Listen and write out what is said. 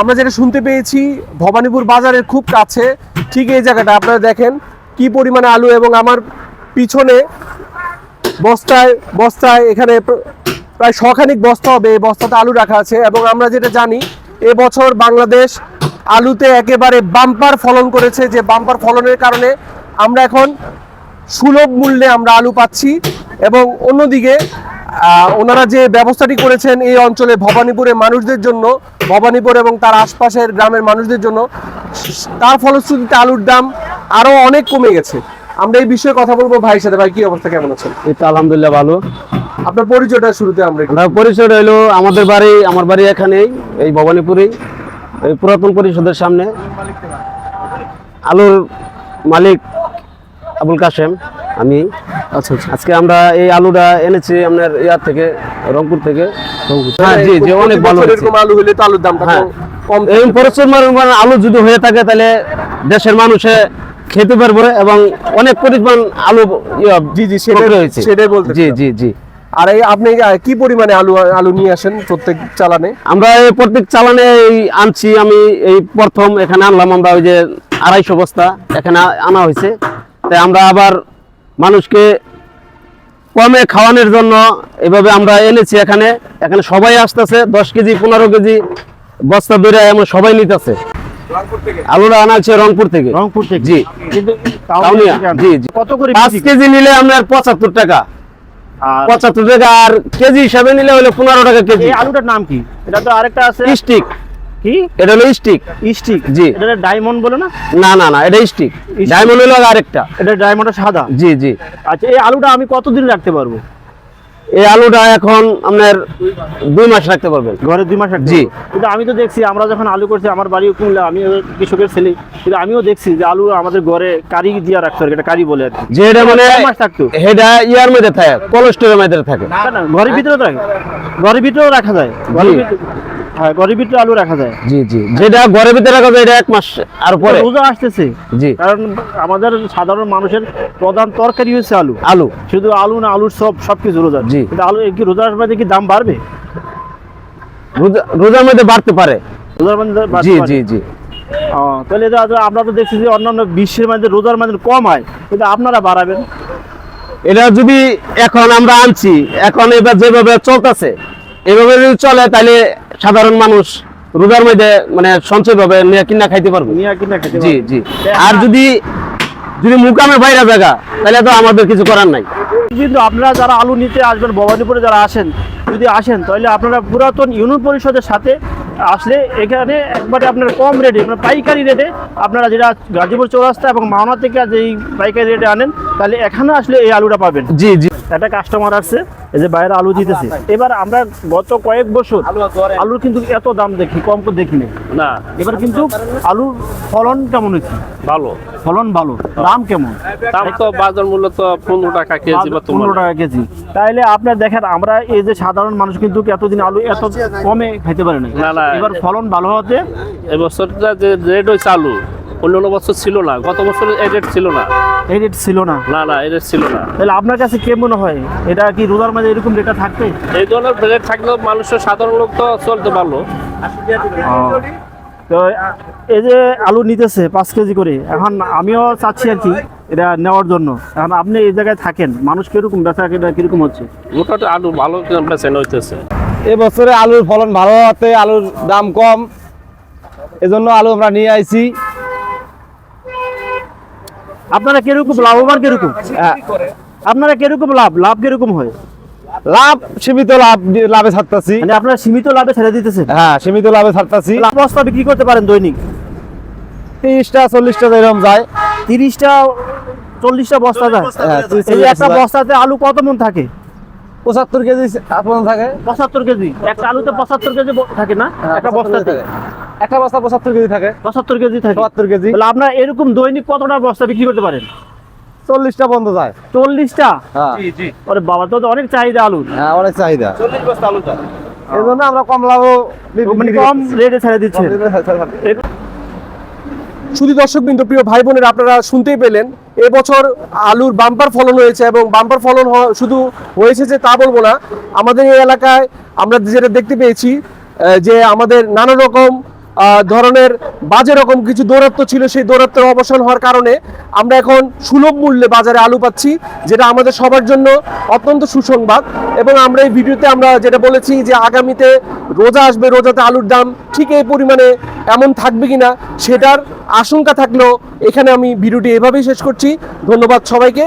আমরা যেটা শুনতে পেয়েছি, ভবানীপুর বাজারের খুব কাছে, ঠিক এই জায়গাটা, আপনারা দেখেন কি পরিমাণে আলু এবং আমার পিছনে বস্তায় বস্তায় এখানে প্রায় শখানিক বস্তা হবে, এই বস্তাতে আলু রাখা আছে এবং আমরা যেটা জানি, এবছর বাংলাদেশ আলুতে একেবারে বাম্পার ফলন করেছে, যে বাম্পার ফলনের কারণে আমরা এখন সুলভ মূল্যে আমরা আলু পাচ্ছি এবং অন্যদিকে ওনারা যে ব্যবস্থাটি করেছেন এই অঞ্চলে ভবানীপুরের মানুষদের জন্য ভবানীপুর এবং তার আশপাশের গ্রামের মানুষদের জন্য তার ফলশ্রুতিতে আলুর দাম আরও অনেক কমে গেছে। আমরা এই বিষয়ে কথা বলব ভাইয়ের সাথে। ভাই কি অবস্থা? কেমন আছেন? এই তো আলহামদুলিল্লাহ ভালো। আপনার পরিচয়টা শুরুতে আমরা পরিচয় হইল আমাদের বাড়ি আমার বাড়ি এখানেই এই ভবানীপুরেই এই পুরাতন পরিষদের সামনে। আলুর মালিক আবুল কাশেম আমি। আচ্ছা আচ্ছা। আজকে আমরা এই আলুটা এনেছি আপনার ইয়ার থেকে রংপুর থেকে। হ্যাঁ জি জি অনেক ভালো। এরকম আলু হলে তো আলুর দামটা হ্যাঁ। কম- কম এই মানে আলু যদি হয়ে থাকে তাহলে দেশের মানুষে খেতে পারবে এবং অনেক পরিমাণ আলু জি জি সেটাই বিক্রি হয়েছে। সেটাই বলতে জি জি জি। আর এই আপনি কি পরিমাণে আলু আলু নিয়ে আসেন প্রত্যেক চালানে? আমরা এই প্রত্যেক চালানে এই আনছি আমি এই প্রথম এখানে আনলাম আমরা ওই যে আড়াইশো বস্তা এখানে আনা হয়েছে। তাই আমরা আবার মানুষকে কমে খাওয়ানোর জন্য এভাবে আমরা এনেছি এখানে। এখানে সবাই আসতেছে দশ কেজি পনেরো কেজি বস্তা দূরে এমন সবাই নিতেছে। আলুটা আনা হচ্ছে রংপুর থেকে। রংপুর থেকে? জি। জি, জি। কত করে পাঁচ কেজি নিলে আপনার পঁচাত্তর টাকা। পঁচাত্তর টাকা আর কেজি হিসাবে নিলে হলে পনেরো টাকা কেজি। আলুটার নাম কি? এটা তো আরেকটা আছে। স্টিক। কি? এটা হলো স্টিক স্টিক জি। এটা ডায়মন্ড বলে না? না না না এটা স্টিক ডায়মন্ড হলো আরেকটা। এটা ডায়মন্ডটা সাদা? জি জি। আচ্ছা এই আলুটা আমি কতদিন রাখতে পারব? এই আলুটা এখন আপনার দুই মাস রাখতে পারবেন। ঘরে দুই মাস জি। কিন্তু আমি তো দেখছি আমরা যখন আলু করছি আমার বাড়ি কুমিল্লা আমি কৃষকের ছেলে। কিন্তু আমিও দেখছি যে আলু আমাদের ঘরে কারি দিয়ে রাখতে হবে এটা কারি বলে আর কি। যে এটা মানে মাস থাকতো? এটা ইয়ার মধ্যে থাকে কোলেস্টোরের মধ্যে থাকে। ঘরের ভিতরে রাখে ঘরের ভিতরেও রাখা যায়। ঘরের হ্যাঁ ঘরের ভিতরে আলু রাখা যায়। জি জি। যেটা ঘরের ভিতরে রাখা যায় এটা এক মাস আর পরে। রোজা আসতেছে। জি। কারণ আমাদের সাধারণ মানুষের প্রধান তরকারি হচ্ছে আলু। আলু। শুধু আলু না আলুর সব সবকিছু রোজা জি। কিন্তু আলু কি রোজার মধ্যে কি দাম বাড়বে? রোজা- রোজার মধ্যে বাড়তে পারে। রোজার মধ্যে জি জি জি। তাহলে আমরা তো দেখছি যে অন্যান্য বিশ্বের মধ্যে রোজার মধ্যে কম হয়। কিন্তু আপনারা বাড়াবেন। এটা যদি এখন আমরা আনছি এখন এবার যেভাবে চলতেছে এভাবে যদি চলে তাহলে সাধারণ মানুষ রোজার মধ্যে মানে সঞ্চয় ভাবে নিয়ে কিনা খাইতে পারবে। নিয়ে কিনা খেতে জি জি। আর যদি যদি মুকামে বাইরে জায়গা তাহলে তো আমাদের কিছু করার নাই। কিন্তু আপনারা যারা আলু নিতে আসবেন ভবানীপুরে যারা আসেন যদি আসেন তাহলে আপনারা পুরাতন ইউনিয়ন পরিষদের সাথে আসলে এখানে একবারে আপনার কম রেটে মানে পাইকারি রেটে আপনারা যেটা গাজীপুর চৌরাস্তা এবং মাওনা থেকে যেই পাইকারি রেটে আনেন তাহলে এখানে আসলে এই আলুটা পাবেন। জি জি। একটা কাস্টমার আসছে এই যে বাইরে আলু দিতেছে। এবার আমরা গত কয়েক বছর আলুর কিন্তু এত দাম দেখি কম করে দেখিনি না। এবার কিন্তু আলুর ফলন কেমন হচ্ছে ভালো। ফলন ভালো। দাম কেমন? দাম তো বাজার মূল্য তো পনেরো টাকা কেজি বা পনেরো টাকা কেজি। তাইলে আপনার দেখেন আমরা এই যে সাধারণ মানুষ কিন্তু এতদিন আলু এত কমে খাইতে পারে না না, না। এবার ফলন ভালো হতে এবছরটা যে রেট হয়েছে আলু অন্য অন্য বছর ছিল না গত বছর এই রেট ছিল না। এই রেট ছিল না। না না এই রেট ছিল না। তাহলে আপনার কাছে কে মনে হয়? এটা কি রোজার মাঝে এরকম রেটটা থাকবে? এই ধরনের রেট থাকলেও মানুষের সাধারণ লোক তো চলতে পারল। তো এই যে আলু নিতেছে পাঁচ কেজি করে এখন আমিও চাচ্ছি আর কি এটা নেওয়ার জন্য। এখন আপনি এই জায়গায় থাকেন মানুষ কীরকম বেচা কেনা কীরকম হচ্ছে? মোটামুটি আলু ভালো বেচেন হইতেছে। এবছরে আলুর ফলন ভালো হতে আলুর দাম কম। এজন্য আলু আমরা নিয়ে আইছি। আপনারা কীরকম লাভবান কীরকম? আপনারা কীরকম লাভ? লাভ কীরকম হয়? লাভ সীমিত লাভ লাভে ছাড়তাছি। মানে আপনারা সীমিত লাভে ছেড়ে দিতেছেন? হ্যাঁ সীমিত লাভে ছাড়তাছি। লাভ বস্তা বিক্রি করতে পারেন দৈনিক? তিরিশটা চল্লিশটা এরকম যায়। তিরিশটা চল্লিশটা বস্তা যায়? হ্যাঁ, এই একটা বস্তাতে আলু কত মন থাকে? পঁচাত্তর কেজি আপনার থাকে। পঁচাত্তর কেজি। একটা আলুতে পঁচাত্তর কেজি থাকে না? একটা বস্তাতে? একটা বস্তা পঁচাত্তর কেজি থাকে। পঁচাত্তর কেজি থাকে। চুয়াত্তর কেজি। তাহলে আপনার এরকম দৈনিক কতটা বস্তা বিক্রি করতে পারেন? চল্লিশটা বন্ধ যায়। চল্লিশটা? হ্যাঁ। ওরে বাবা তো অনেক চাহিদা আলুর। হ্যাঁ অনেক চাহিদা। এই জন্য আমরা কম লাভ মানে কম রেটে ছেড়ে দিচ্ছে শুধু দর্শক বিন্দু প্রিয় ভাই বোনের আপনারা শুনতেই পেলেন এবছর আলুর বাম্পার ফলন হয়েছে এবং বাম্পার ফলন শুধু হয়েছে যে তা বলব না। আমাদের এই এলাকায় আমরা যেটা দেখতে পেয়েছি যে আমাদের নানা রকম ধরনের বাজে রকম কিছু দৌরত্ব ছিল, সেই দৌরত্বের অবসান হওয়ার কারণে আমরা এখন সুলভ মূল্যে বাজারে আলু পাচ্ছি, যেটা আমাদের সবার জন্য অত্যন্ত সুসংবাদ। এবং আমরা এই ভিডিওতে আমরা যেটা বলেছি যে আগামীতে রোজা আসবে, রোজাতে আলুর দাম ঠিক এই পরিমাণে এমন থাকবে কিনা, সেটার আশঙ্কা থাকলেও এখানে আমি ভিডিওটি এভাবেই শেষ করছি। ধন্যবাদ সবাইকে।